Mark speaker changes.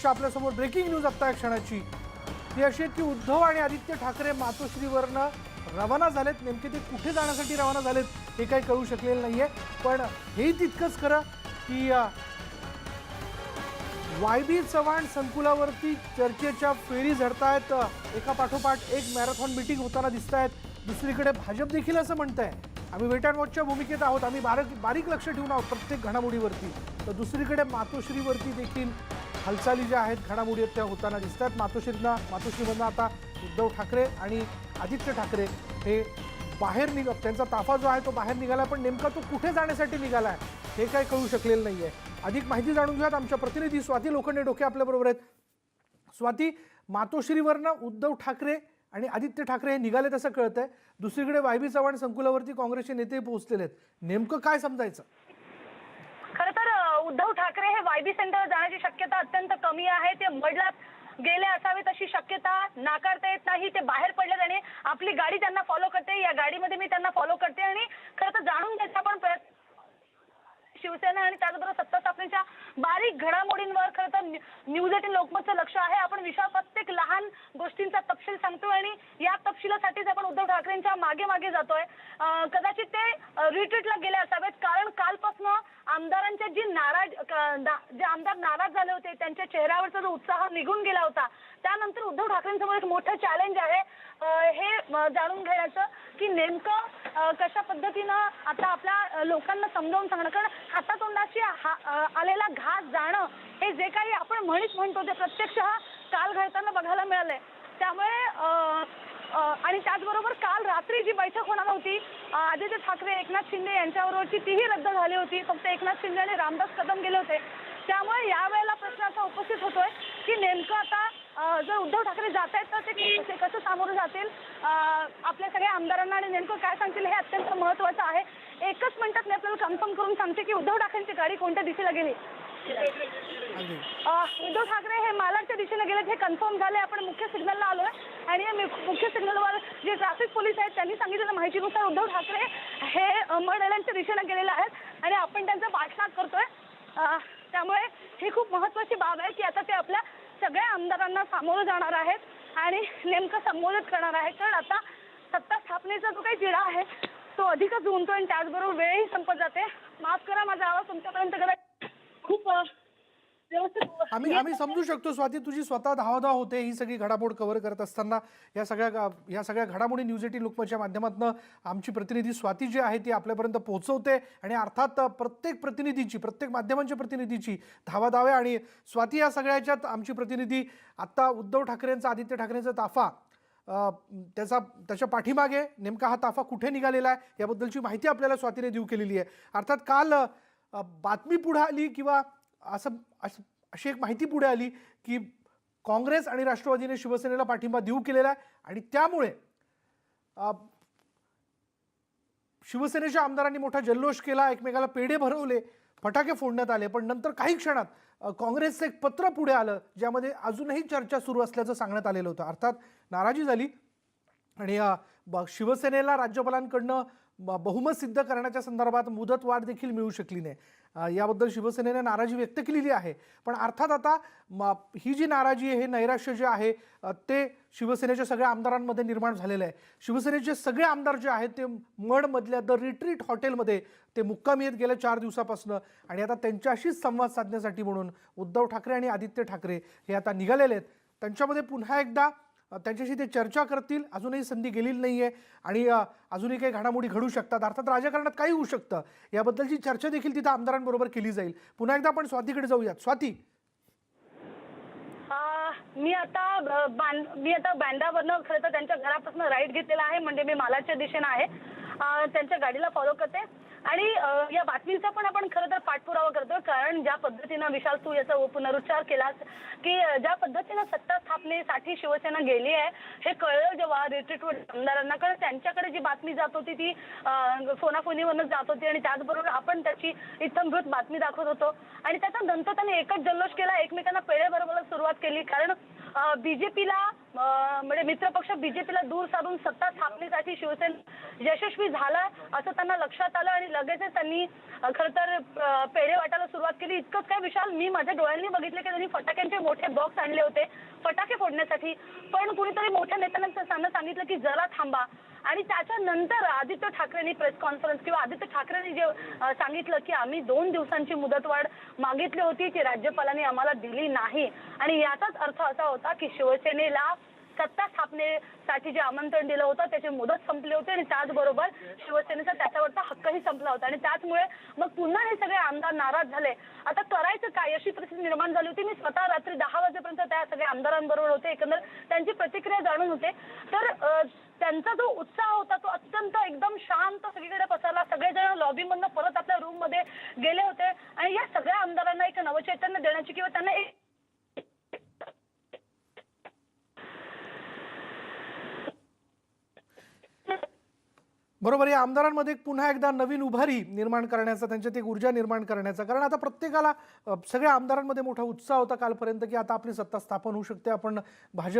Speaker 1: दृश्य आपल्यासमोर breaking news आत्ता या क्षणाची. ती अशी आहे की उद्धव आणि आदित्य ठाकरे मातोश्रीवरनं रवाना झालेत. नेमके ते कुठे जाण्यासाठी रवाना झालेत हे काही कळू शकलेलं नाहीये. पण हेही तितकंच खरं की वाय बी चव्हाण संकुलावरती चर्चेच्या फेरी झडतायत. एका पाठोपाठ एक मॅरेथॉन मिटिंग होताना दिसत आहेत दुसरीकडे भाजप देखील असं म्हणत आहे आम्ही वेट अँड वॉचच्या भूमिकेत आहोत. आम्ही बारीक बारीक लक्ष ठेवून आहोत प्रत्येक घडामोडीवरती. तर दुसरीकडे मातोश्रीवरती देखील हालचाली ज्या आहेत घडामोडी आहेत त्या होताना दिसत आहेत मातोश्रींना मातोश्रीमधनं आता उद्धव ठाकरे आणि आदित्य ठाकरे हे बाहेर निघ त्यांचा ताफा जो आहे तो बाहेर निघाला पण नेमका तो कुठे जाण्यासाठी निघाला आहे हे काय कळू शकलेलं नाही आहे अधिक माहिती जाणून घेऊयात. आमच्या प्रतिनिधी स्वाती लोखंडे डोके आपल्याबरोबर आहेत. स्वाती मातोश्रीवरनं उद्धव ठाकरे आणि आदित्य ठाकरे हे निघालेत असं कळतंय. दुसरीकडे वायबी चव्हाण संकुलावरती काँग्रेसचे नेते पोहोचलेले आहेत. नेमकं काय समजायचं
Speaker 2: खरं तर अ, उद्धव आयबी सेंटर जाण्याची शक्यता अत्यंत कमी आहे. ते मडलात गेले असावेत अशी शक्यता नाकारता येत नाही. ते बाहेर पडलेत आणि आपली गाडी त्यांना फॉलो करते. या गाडीमध्ये मी त्यांना फॉलो करते आणि खरं तर जाणून घ्यायचा आपण प्रयत्न शिवसेना आणि त्याचबरोबर सत्ता स्थापनेच्या बारीक घडामोडींवर खरं तर न्यू- न्यूज एटीन लोकमतचं लक्ष आहे. आपण विश्वास प्रत्येक लहान गोष्टींचा तपशील सांगतोय आणि या तपशिलासाठीच आपण उद्धव ठाकरेंच्या मागे मागे जातोय. कदाचित ते रिट्रीटला गेले असावेत. कारण कालपासून आमदारांच्या जी नाराज क- जे आमदार नाराज झाले होते त्यांच्या चेहऱ्यावरचा जो उत्साह निघून गेला होता त्यानंतर उद्धव ठाकरेंसमोर एक मोठं चॅलेंज आहे. हे जाणून घेण्याचं की नेमकं कशा पद्धतीनं आता आपल्या लोकांना समजावून सांगणं? कारण हातातोंडाशी हा- आलेला घास जाणं हे जे काही आपण म्हणीच म्हणतो ते प्रत्यक्ष काल घडताना बघायला मिळालंय. त्यामुळे आणि त्याचबरोबर काल रात्री जी बैठक होणार होती आदित्य ठाकरे एकनाथ शिंदे यांच्याबरोबरची तीही रद्द झाली होती. फक्त एकनाथ शिंदे आणि रामदास कदम गेले होते. त्यामुळे यावेळेला प्रश्न असा उपस्थित होतोय की नेमकं आता जर उद्धव ठाकरे जात आहेत तर ते ते कसं सामोरं जातील? आपल्या सगळ्या आमदारांना आणि नेमकं काय सांगतील हे अत्यंत महत्वाचं आहे. एकच मिनिटात मी आपल्याला कन्फर्म करून सांगते की उद्धव ठाकरेंची गाडी कोणत्या दिशेला गेली? उद्धव ठाकरे हे मालाडच्या दिशेने गेलेत हे कन्फर्म झाले. आपण मुख्य सिग्नलला आलोय. आणि या मुख्य सिग्नलवर जे ट्रॅफिक पोलीस आहेत त्यांनी सांगितलेल्या माहितीनुसार उद्धव ठाकरे हे अ, दिशेने गेलेले आहेत. आणि आपण त्यांचा पाठलाग करतोय. त्यामुळे ही खूप महत्वाची बाब आहे की आता ते आपल्या सगळ्या आमदारांना सामोरं जाणार आहेत आणि नेमकं संबोधित करणार आहेत. कारण आता सत्ता स्थापनेचा जो काही जिडा आहे तो अधिकच उंचतोय आणि त्याचबरोबर वेळही संपत जाते. माफ करा माझा आवाज तुमच्यापर्यंत कदाचित खूप व्यवस्थित
Speaker 1: आम्ही आम्ही समजू शकतो स्वाती तुझी स्वतः धावधाव होते ही सगळी घडामोड कव्हर करत असताना. या सगळ्या या सगळ्या घडामोडी न्यूज एटीन लुकमच्या माध्यमातून आमची प्रतिनिधी स्वाती जी आहे ती आपल्यापर्यंत पोहोचवते आणि अर्थात प्रत्येक प्रतिनिधीची प्रत्येक माध्यमांच्या प्रतिनिधीची धावाधाव आहे. आणि स्वाती या सगळ्याच्यात आमची प्रतिनिधी आत्ता उद्धव ठाकरेंचा आदित्य ठाकरेंचा ताफा त्याचा त्याच्या पाठीमागे नेमका हा ताफा कुठे निघालेला आहे याबद्दलची माहिती आपल्याला स्वातीने देऊ केलेली आहे. अर्थात काल बातमी पुढे आली किंवा असं अशी एक माहिती पुढे आली की काँग्रेस आणि राष्ट्रवादीने शिवसेनेला पाठिंबा देऊ केलेला आहे आणि त्यामुळे शिवसेनेच्या आमदारांनी मोठा जल्लोष केला एकमेकाला पेढे भरवले फटाके फोडण्यात आले पण नंतर काही क्षणात काँग्रेसचं एक पत्र पुढे आलं ज्यामध्ये अजूनही चर्चा सुरू असल्याचं सांगण्यात आलेलं होतं. अर्थात नाराजी झाली आणि शिवसेनेला राज्यपालांकडनं बहुमत सिद्ध करण्याच्या संदर्भात मुदतवाढ देखील मिळू शकली नाही. याबद्दल शिवसेनेने नाराजी व्यक्त केलेली आहे. पण अर्थात आता ही जी नाराजी आहे हे नैराश्य जे आहे ते शिवसेनेच्या सगळ्या आमदारांमध्ये निर्माण झालेलं आहे. शिवसेनेचे सगळे आमदार जे आहेत ते मडमधल्या द रिट्रीट हॉटेलमध्ये ते मुक्काम येत गेल्या चार दिवसापासून. आणि आता त्यांच्याशीच संवाद साधण्यासाठी म्हणून उद्धव ठाकरे आणि आदित्य ठाकरे हे आता निघालेले आहेत. त्यांच्यामध्ये पुन्हा एकदा त्यांच्याशी ते चर्चा करतील. अजूनही संधी गेलेली नाही आहे आणि अजूनही काही घडामोडी घडू शकतात. अर्थात राजकारणात काही होऊ शकतं. याबद्दलची चर्चा देखील तिथं आमदारांबरोबर केली जाईल. पुन्हा एकदा आपण स्वातीकडे जाऊयात. स्वाती.
Speaker 2: अं, मी आता मी आता बँडावरनं खरं तर त्यांच्या घरापासून राईट घेतलेला आहे. म्हणजे मी मालाच्या दिशेनं आहे. त्यांच्या गाडीला फॉलो करते. आणि या बातमीचा पण आपण खरं तर पाठपुरावा करतो कारण ज्या पद्धतीनं विशाल तू याचा पुनरुच्चार केलास की ज्या पद्धतीनं सत्ता स्थापनेसाठी शिवसेना गेली आहे हे कळलं जेव्हा रिट्रीटवर आमदारांना कारण त्यांच्याकडे जी बातमी जात होती ती अं, जात होती आणि त्याचबरोबर आपण त्याची इत्थंभूत बातमी दाखवत होतो. आणि त्याचा नंतर त्यांनी एकच जल्लोष केला एकमेकांना पेढे बरोबर सुरुवात केली कारण बीजेपीला म्हणजे मित्रपक्ष बीजेपीला दूर सारून सत्ता स्थापनेसाठी शिवसेना यशस्वी झाला असं त्यांना लक्षात आलं आणि लगेचच त्यांनी खर तर पेढे वाटायला सुरुवात केली. इतकंच काय विशाल मी माझ्या डोळ्यांनी बघितलं की त्यांनी फटाक्यांचे मोठे बॉक्स आणले होते फटाके फोडण्यासाठी. पण कुणीतरी मोठ्या नेत्यांना त्यांना सांगितलं की जरा थांबा आणि त्याच्यानंतर आदित्य ठाकरेंनी प्रेस कॉन्फरन्स किंवा आदित्य ठाकरेंनी जे सांगितलं की आम्ही दोन दिवसांची मुदतवाढ मागितली होती ती राज्यपालांनी आम्हाला दिली नाही. आणि याचाच अर्थ असा होता की शिवसेनेला सत्ता स्थापनेसाठी जे आमंत्रण दिलं होतं त्याची मुदत संपली होती आणि त्याचबरोबर शिवसेनेचा त्याच्यावरचा हक्कही संपला होता. आणि त्याचमुळे मग पुन्हा हे सगळे आमदार नाराज झाले. आता करायचं काय? अशी परिस्थिती निर्माण झाली होती. मी स्वतः रात्री दहा वाजेपर्यंत त्या सगळ्या आमदारांबरोबर होते. एकंदर त्यांची प्रतिक्रिया जाणून होते. तर त्यांचा जो उत्साह होता तो अत्यंत एकदम शांत सगळीकडे पसरला. सगळेजण लॉबीमधनं परत आपल्या रूममध्ये गेले होते. आणि या सगळ्या आमदारांना एक नवचैतन्य देण्याची किंवा त्यांना एक
Speaker 1: बरोबर या आमदारांमध्ये एक पुन्हा एकदा नवीन उभारी निर्माण करण्याचा त्यांच्यात एक ऊर्जा निर्माण करण्याचा. कारण आता प्रत्येकाला सगळ्या आमदारांमध्ये मोठा उत्साह होता कालपर्यंत की आता आपली सत्ता स्थापन होऊ शकते. आपण भाजप